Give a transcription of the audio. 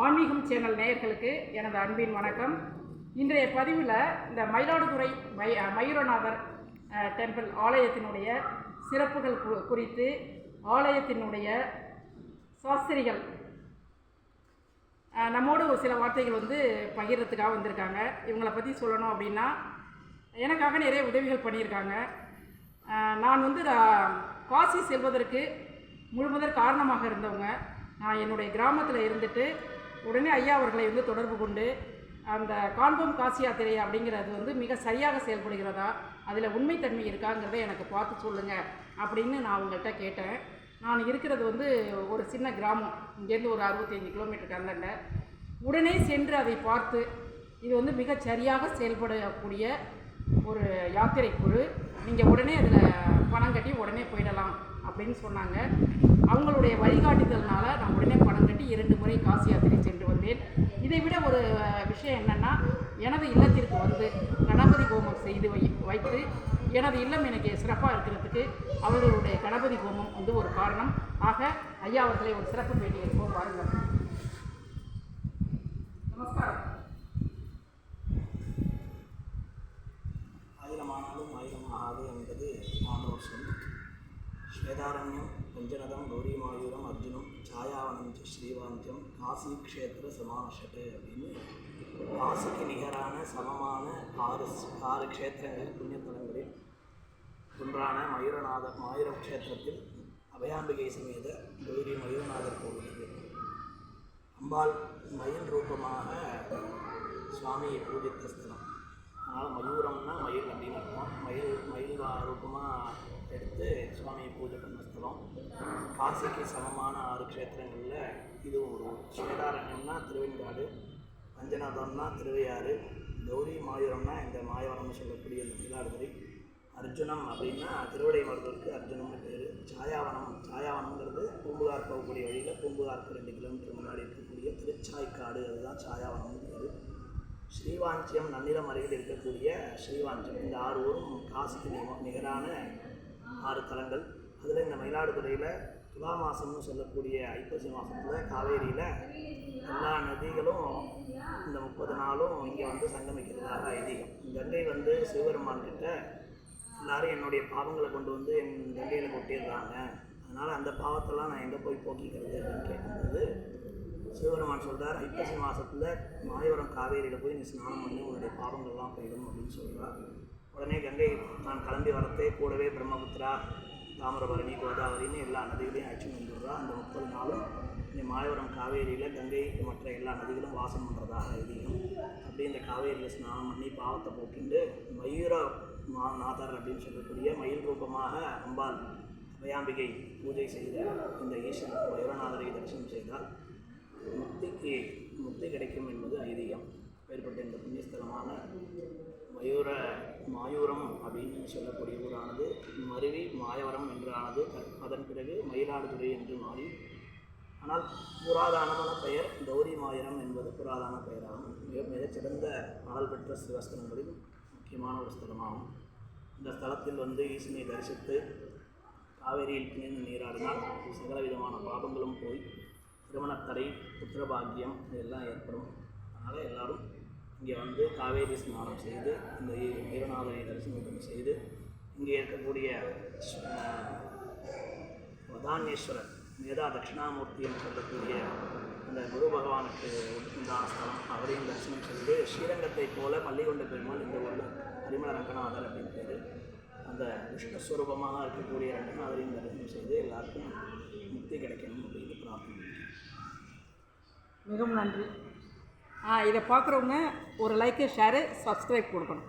ஆன்மீகம் சேனல் நேயர்களுக்கு எனது அன்பின் வணக்கம். இன்றைய பதிவில் இந்த மயிலாடுதுறை மை மயூரநாதர் டெம்பிள் ஆலயத்தினுடைய சிறப்புகள் கு- குறித்து ஆலயத்தினுடைய சாஸ்திரிகள் நம்மோடு ஒரு சில வார்த்தைகள் வந்து பகிர்றதுக்காக வந்திருக்காங்க. இவங்களை பற்றி சொல்லணும் அப்படின்னா எனக்காக நிறைய உதவிகள் பண்ணியிருக்காங்க. நான் வந்து காசி செல்வதற்கு முழுமுதற் காரணமாக இருந்தவங்க. நான் என்னுடைய கிராமத்தில் இருந்துட்டு உடனே ஐயா அவர்களை வந்து தொடர்பு கொண்டு அந்த கான்பம் காசி யாத்திரை அப்படிங்கிறது வந்து மிக சரியாக செயல்படுகிறதா அதில் உண்மைத்தன்மை இருக்காங்கிறத எனக்கு பார்த்து சொல்லுங்கள் அப்படின்னு நான் அவங்கள்ட்ட கேட்டேன். நான் இருக்கிறது வந்து ஒரு சின்ன கிராமம் இங்கேருந்து ஒரு அறுபத்தஞ்சு கிலோமீட்டர் கண்டன உடனே சென்று அதை பார்த்து இது வந்து மிக சரியாக செயல்படக்கூடிய ஒரு யாத்திரை குழு நீங்கள் உடனே அதில் பணம் கட்டி உடனே போயிடலாம் அப்படின்னு சொன்னாங்க. அவங்களுடைய வழிகாட்டுதல்னால நான் உடனே பணம் கட்டி இரண்டு முறை காசி யாத்திரை சென்று வந்தேன். இதை விட ஒரு விஷயம் என்னென்னா எனது இல்லத்திற்கு வந்து கணபதி ஹோமம் செய்து வை வைத்து எனது இல்லம் எனக்கு சிறப்பாக இருக்கிறதுக்கு அவர்களுடைய கணபதி ஹோமம் வந்து ஒரு காரணம். ஆக ஐயா அவர்களை ஒரு சிறப்பு பேட்டி எடுப்போம் பாருங்கள். ஸ்வேதாரண்யம் பஞ்சநதம் கௌரிமாயூரம் அர்ஜுனம் சாயாவனம் ச ஸ்ரீவாஞ்சம் காசி க்ஷேத்திர சமாஷட்டு அப்படின்னு காசிக்கு நிகரான சமமான ஆறு ஆறு க்ஷேத்திரங்கள் புண்ணியத்தலங்களில் ஒன்றான மயூரநாத மாயூரம் க்ஷேத்திரத்தில் அபயாம்பிகை சமேத கௌரி மயூரநாதர் கோவிலுக்கு. அம்பாள் மயில் ரூபமாக சுவாமியை பூஜித்த ஸ்தலம். அதனால் மயூரம்னா மயில் அப்படின்னு அர்த்தம் மயில் மயில் வா- ரூபமாக எடுத்து சுவாமியை பூஜை பண்ண ஸ்தலம் காசிக்கு சமமான ஆறு க்ஷேத்திரங்களில் இதுவும் ஒரு ஊர். ஸ்வேதாரண்யம்னா திருவெண்காடு பஞ்சநாதம்னா திருவையாறு கௌரி மாயூரம்னா இந்த மாயவரம்னு சொல்லக்கூடிய இந்த மயிலாடுதுறை அர்ஜுனம் அப்படின்னா திருவடை மருதூருக்கு அர்ஜுனம்னு பேர். சாயாவனம் சாயாவனம்ங்கிறது பூம்புகார் போகக்கூடிய வழியில் பூம்புகாருக்கு ரெண்டு கிலோமீட்டர் முன்னாடி இருக்கக்கூடிய திருச்சாய்க்காடு அதுதான் சாயாவனம்னு பேர். ஸ்ரீவாஞ்சியம் நன்னிலம் அருகில் இருக்கக்கூடிய ஸ்ரீவாஞ்சியம் இந்த ஆறு ஊரும் காசிக்கு நிகரான ஆறு தலங்கள். அதில் இந்த மயிலாடுதுறையில் துலா மாதம்னு சொல்லக்கூடிய ஐப்பசி மாதத்தில் காவேரியில் எல்லா நதிகளும் இந்த முப்பது நாளும் இங்கே வந்து சங்கமிக்கிறதாக ஐதீகம். கங்கை வந்து சிவபெருமான் கிட்ட எல்லாரும் என்னுடைய பாவங்களை கொண்டு வந்து என் கங்கையில் கொட்டிடுறாங்க. அதனால் அந்த பாவத்தெல்லாம் நான் எங்கே போய் போக்கிக்கிறது அப்படின்னு கேட்கும்போது சிவபெருமான் சொல்கிறார் ஐப்பசி மாதத்தில் மாயவரம் காவேரியில் போய் நீ ஸ்நானம் பண்ணி உன்னுடைய பாவங்கள்லாம் போயிடும் அப்படின்னு சொல்கிறார் உடனே கங்கை நான் கிளம்பி வரத்தே கூடவே பிரம்மபுத்திரா தாமிரபரணி கோதாவரின்னு எல்லா நதிகளையும் அழைச்சிட்டு வந்துடுறா அந்த முப்பது நாளும் இந்த மாயவரம் காவேரியில் கங்கை மற்ற எல்லா நதிகளும் வாசம் பண்ணுறதாக ஐதீகம். அப்படி இந்த காவேரியில் ஸ்நானம் பண்ணி பாவத்தை போக்கிண்டு மயூர மா- நாதர் அப்படின்னு சொல்லக்கூடிய மயில் ரூபமாக அம்பாள் அபயாம்பிகை பூஜை செய்த இந்த ஈஸ்வரன் மயூரநாதரை தரிசனம் செய்தால் முக்திக்கு முக்தி கிடைக்கும் என்பது ஐதீகம். ஏற்பட்ட இந்த புண்ணியஸ்தலமான மயூர மாயூரம் அப்படின்னு சொல்லக்கூடிய ஊரானது. மருவி மாயவரம் என்றானது. அதன் பிறகு மயிலாடுதுறை என்று மாறி. ஆனால் புராதனமான பெயர் கௌரி மாயிரம் என்பது புராதன பெயராகும். மிக மிகச்சிறந்த பாடல் பெற்ற சிவஸ்தலங்களில் முக்கியமான ஒரு ஸ்தலமாகும். இந்த ஸ்தலத்தில் வந்து ஈசனை தரிசித்து காவேரியில் பிணைந்து நீராடினால் சகல விதமான பாபங்களும் போய் திருமணத்தடை புத்திரபாகியம் இதெல்லாம் ஏற்படும். அதனால் எல்லாரும் இங்கே வந்து காவேரி ஸ்நானம் செய்து இந்த வீரநாதனை தரிசனம் செய்து இங்கே இருக்கக்கூடிய பிரதானேஸ்வரர் மேதா தட்சிணாமூர்த்தி என்று சொல்லக்கூடிய அந்த குரு பகவானுக்கு உண்டான ஸ்தலம் அவரையும் தரிசனம் செய்து ஸ்ரீரங்கத்தை போல பள்ளிகொண்ட பெருமாள் இந்த ஊரில் பரிமள ரங்கநாதர் அப்படின்னு பேர். அந்த விஷ்ணுஸ்வரூபமாக இருக்கக்கூடிய ரங்கநாதரையும் தரிசனம் செய்து எல்லாருக்கும் முக்தி கிடைக்கணும் அப்படின்னு பிரார்த்தனை மிகவும் நன்றி. இதை பார்க்குறவங்க ஒரு லைக்கு ஷேரு சப்ஸ்கிரைப் கொடுக்கணும்.